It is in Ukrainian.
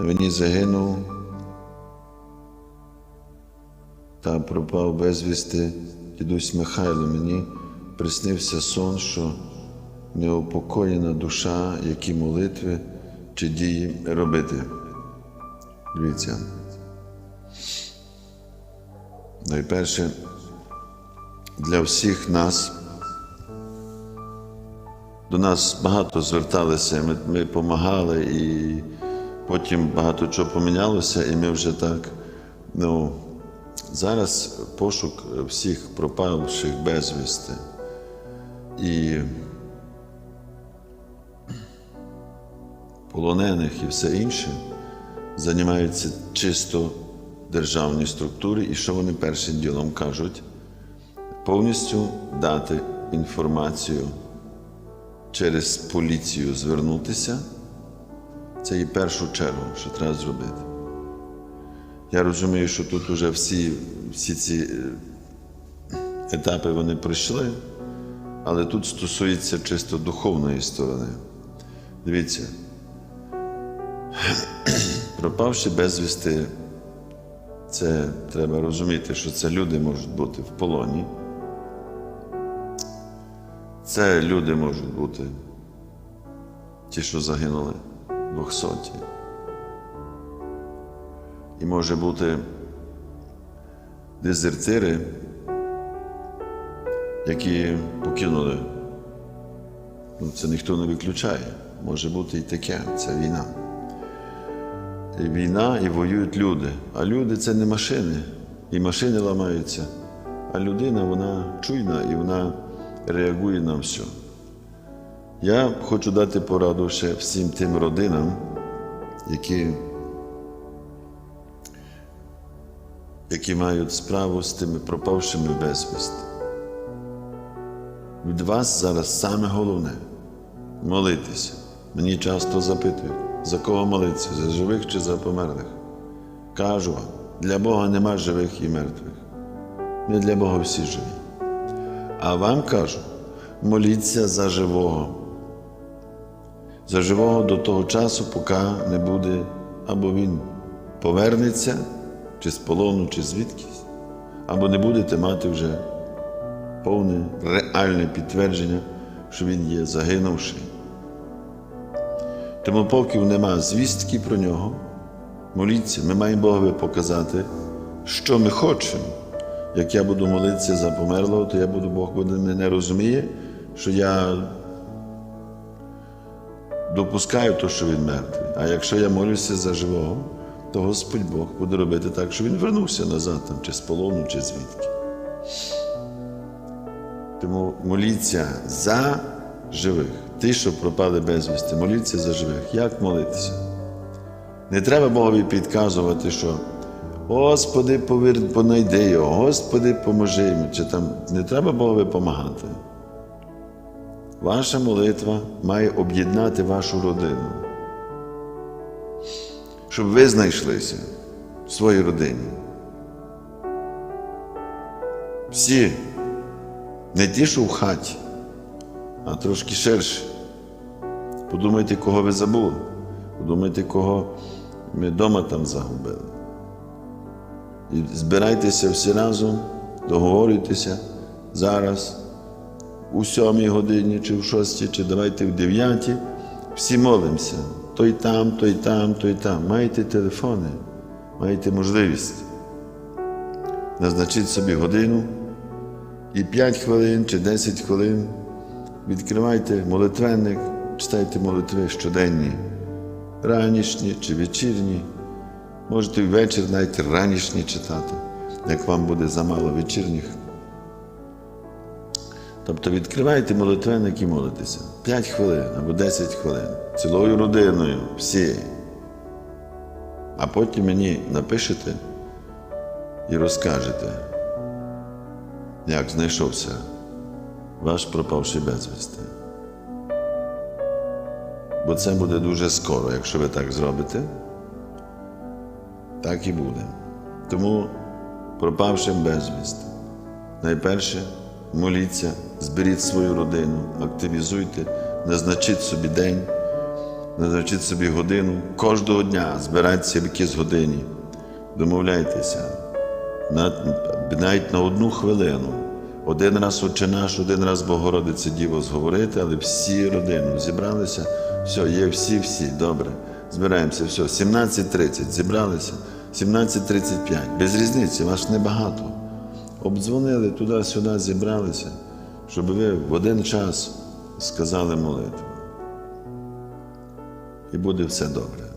На війні загинув та пропав безвісти дідусь Михайло. Мені приснився сон, що неупокоєна душа, які молитви чи дії робити. Дивіться. Найперше, для всіх нас. До нас багато зверталися, ми, ми допомагали, і потім багато чого помінялося, і ми вже так. Ну, зараз пошук всіх пропавших безвісти. І полонених і все інше займаються чисто державні структури, і що вони першим ділом кажуть? Повністю дати інформацію через поліцію звернутися. Це і першу чергу, що треба зробити. Я розумію, що тут вже всі, всі ці е, етапи вони пройшли, але тут стосується чисто духовної сторони. Дивіться, пропавши безвісти, це треба розуміти, що це люди можуть бути в полоні. Це люди можуть бути ті, що загинули двохсоті. І може бути дезертири, які покинули. Ну, Це ніхто не виключає. Може бути і таке, це війна. І війна і воюють люди. А люди це не машини. І машини ламаються. А людина, вона чуйна і вона реагує на все. Я хочу дати пораду ще всім тим родинам, які, які мають справу з тими пропавшими безвісти. Від вас зараз саме головне молитися. Мені часто запитують, за кого молитися, за живих чи за померлих. Кажу вам, для Бога нема живих і мертвих. Ми для Бога всі живі. А вам кажу, моліться за живого. За живого до того часу, поки не буде, або він повернеться, чи з полону, чи звідкись, або не будете мати вже повне реальне підтвердження, що він є загинувший. Тому, поки нема звістки про нього, моліться, ми маємо Богові показати, що ми хочемо. Як я буду молитися за померлого, то я буду, Бог буде мене розуміє, що я допускаю те, що він мертвий. А якщо я молюся за живого, то Господь Бог буде робити так, що він вернувся назад, там, чи з полону, чи звідки. Тому моліться за живих. Ті, що пропали безвісти, моліться за живих. Як молитися? Не треба Богові підказувати, що Господи, повір, понайди його, Господи, поможи йому. Чи там не треба Богові допомагати. Ваша молитва має об'єднати вашу родину, щоб ви знайшлися в своїй родині. Всі, не ті, що в хаті, а трошки ширше. Подумайте, кого ви забули. Подумайте, кого ми вдома там загубили. І збирайтеся всі разом, договорюйтеся зараз, у сьомій годині, чи в шостій, чи давайте в дев'ятій. Всі молимося. Той там, той там, той там. Маєте телефони, маєте можливість. Назначіть собі годину і 5 хвилин чи 10 хвилин. Відкривайте молитвенник, читайте молитви щоденні, ранішні чи вечірні. Можете ввечері навіть ранішні читати, як вам буде замало вечірніх. Тобто відкривайте молитвенник і молитеся 5 хвилин або 10 хвилин цілою родиною, всі. А потім мені напишете і розкажете, як знайшовся ваш пропавший безвісти. Бо це буде дуже скоро, якщо ви так зробите, так і буде. Тому пропавшим безвісти. Найперше моліться, зберіть свою родину, активізуйте, назначіть собі день, Назначіть собі годину. Кожного дня збирайтеся в якійсь годині. Домовляйтеся. Навіть на одну хвилину. Один раз Отче наш, один раз Богородице Діво зговорити, але всі родину зібралися. Все, є всі-всі, добре. Збираємося, все, 17.30 зібралися, 17.35. Без різниці, вас небагато. Обдзвонили туди-сюди, зібралися, щоб ви в один час сказали молитву. І буде все добре.